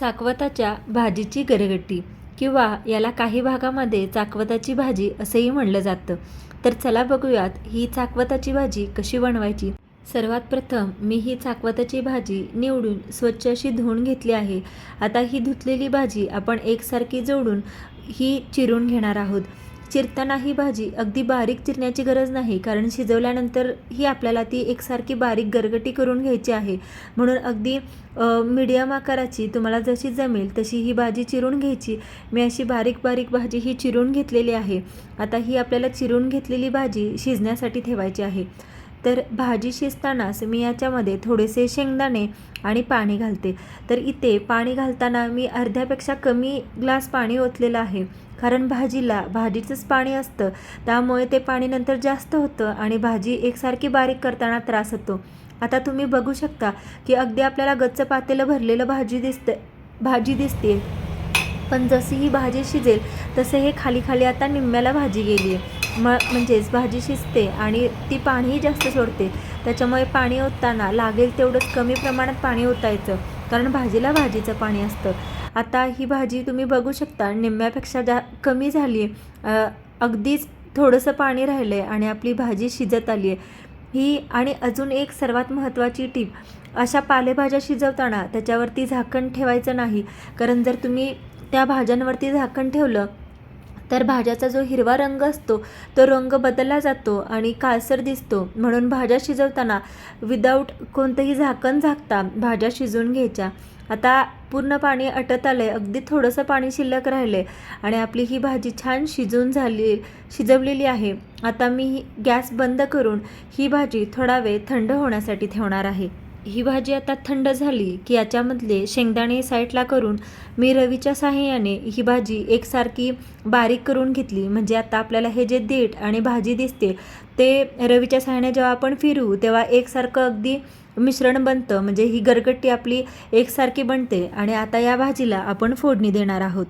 चाकवताच्या भाजीची गरगट्टी किंवा याला काही भागामध्ये चाकवताची भाजी असंही म्हणलं जातं. तर चला बघूयात ही चाकवताची भाजी कशी बनवायची. सर्वात प्रथम मी ही चाकवताची भाजी निवडून स्वच्छ अशी धुवून घेतली आहे. आता ही धुतलेली भाजी आपण एकसारखी जोडून ही चिरून घेणार आहोत. चिरताना ही भाजी अगदी बारीक चिरण्याची गरज नाही कारण शिजवल्यानंतर ही आपल्याला ती एकसारखी बारीक गरगटी करून घ्यायची आहे. म्हणून अगदी मीडियम आकाराची तुम्हाला जशी जमेल तशी ही भाजी चिरून घ्यायची. मी अशी बारीक बारीक भाजी ही चिरून घेतलेली आहे. आता ही आपल्याला चिरून घेतलेली भाजी शिजण्यासाठी ठेवायची आहे. तर भाजी शिजतानाच मी याच्यामध्ये थोडेसे शेंगदाणे आणि पाणी घालते. तर इथे पाणी घालताना मी अर्ध्यापेक्षा कमी ग्लास पाणी ओतलेलं आहे. कारण भाजीला भाजीचंच पाणी असतं. त्यामुळे ते पाणी नंतर जास्त होतं आणि भाजी एकसारखी बारीक करताना त्रास होतो. आता तुम्ही बघू शकता की अगदी आपल्याला गच्च पातेलं भरलेलं भाजी दिसते भाजी दिसते. पण जशी ही भाजी शिजेल तसे हे खाली खाली आता निम्म्याला भाजी गेली आहे म म्हणजेच भाजी शिजते आणि ती पाणीही जास्त सोडते. त्याच्यामुळे पाणी ओतताना लागेल तेवढंच कमी प्रमाणात पाणी ओतायचं कारण भाजीला भाजीचं पाणी असतं. आता ही भाजी तुम्ही बघू शकता निम्म्यापेक्षा जा कमी झाली आहे अगदीच थोडंसं पाणी राहिलं आहे आणि आपली भाजी शिजत आली आहे. ही आणि अजून एक सर्वात महत्त्वाची टीप अशा पालेभाज्या शिजवताना त्याच्यावरती झाकण ठेवायचं नाही कारण जर तुम्ही त्या भाज्यांवरती झाकण ठेवलं तर भाज्याचा जो हिरवा रंग असतो तो रंग बदलला जातो आणि काळसर दिसतो. म्हणून भाज्या शिजवताना विदाऊट कोणतंही झाकण झाकता भाज्या शिजवून घ्यायच्या. आता पूर्ण पाणी अटत आलं आहे अगदी थोडंसं पाणी शिल्लक राहिलं आहे आणि आपली ही भाजी छान शिजून झाली शिजवलेली आहे. आता मी गॅस बंद करून ही भाजी थोडा वेळ थंड होण्यासाठी ठेवणार आहे. ही भाजी आता थंड झाली की याच्यामधले शेंगदाणे साईडला करून मी रवीच्या साहाय्याने ही भाजी एकसारखी बारीक करून घेतली. म्हणजे आता आपल्याला हे जे देठ आणि भाजी दिसते ते रवीच्या साहाय्याने जेव्हा आपण फिरू तेव्हा एकसारखं अगदी मिश्रण बनतं. म्हणजे ही गरगट्टी आपली एकसारखी बनते आणि आता या भाजीला आपण फोडणी देणार आहोत.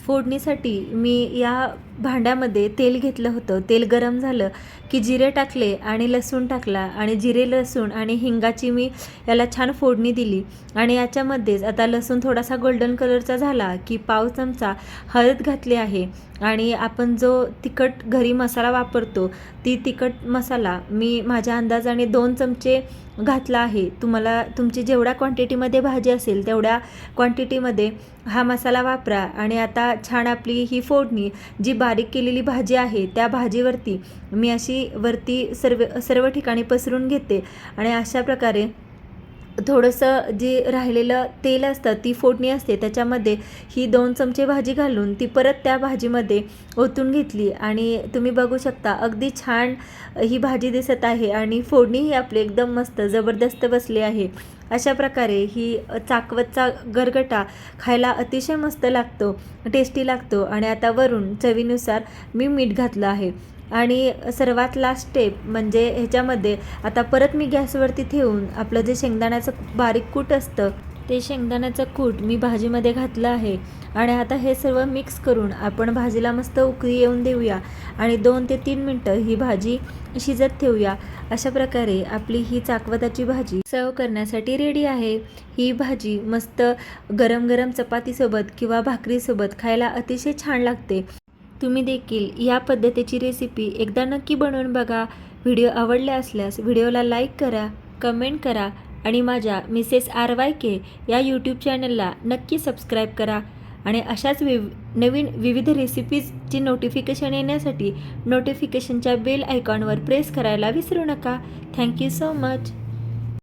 फोडणीसाठी मी या भांड्यामध्ये तेल घेतलं होतं. तेल गरम झालं की जिरे टाकले आणि लसूण टाकला आणि जिरे लसूण आणि हिंगाची मी याला छान फोडणी दिली. आणि याच्यामध्येच आता लसूण थोडासा गोल्डन कलरचा झाला की पाव चमचा हळद घातली आहे. आणि आपण जो तिखट घरी मसाला वापरतो ती तिखट मसाला मी माझ्या अंदाजाने दोन चमचे घातला आहे. तुम्हाला तुमची जेवढ्या क्वांटिटीमध्ये भाजी असेल तेवढ्या क्वांटिटीमध्ये हा मसाला वापरा. आणि आता छान आपली ही फोडणी जी बारीक केलेली भाजी आहे त्या भाजीवरती मी अशी वरती सर्व सर्व ठिकाणी पसरून घेते. आणि अशा प्रकारे थोडंसं जे राहिलेलं तेल असतं ती फोडणी असते त्याच्यामध्ये ही दोन चमचे भाजी घालून ती परत त्या भाजीमध्ये ओतून घेतली. आणि तुम्ही बघू शकता अगदी छान ही भाजी दिसत आहे आणि फोडणीही आपली एकदम मस्त जबरदस्त बसली आहे. अशा प्रकारे ही चाकवतचा गरगटा खायला अतिशय मस्त लागतो टेस्टी लागतो. आणि आता वरून चवीनुसार मी मीठ घातलं आहे. आणि सर्वात लास्ट स्टेप म्हणजे ह्याच्यामध्ये आता परत मी गॅसवरती ठेवून आपलं जे शेंगदाण्याचं बारीक कूट असतं ते शेंगदाण्याचं कूट मी भाजीमध्ये घातलं आहे. आणि आता हे सर्व मिक्स करून आपण भाजीला मस्त उकळी येऊन देऊया. आणि दोन ते तीन मिनटं ही भाजी शिजत ठेवूया. अशा प्रकारे आपली ही चाकवताची भाजी सर्व करण्यासाठी रेडी आहे. ही भाजी मस्त गरम गरम चपातीसोबत किंवा भाकरीसोबत खायला अतिशय छान लागते. तुम्ही देखील या पद्धतीची रेसिपी एकदा नक्की बनवून बघा. व्हिडिओ आवडले असल्यास व्हिडिओला लाईक करा कमेंट करा आणि माझ्या मिसेस आर वाय के या यूट्यूब चॅनलला नक्की सबस्क्राईब करा. आणि अशाच विव नवीन विविध रेसिपीजची नोटिफिकेशन येण्यासाठी नोटिफिकेशनच्या बेल आयकॉनवर प्रेस करायला विसरू नका. Thank you so much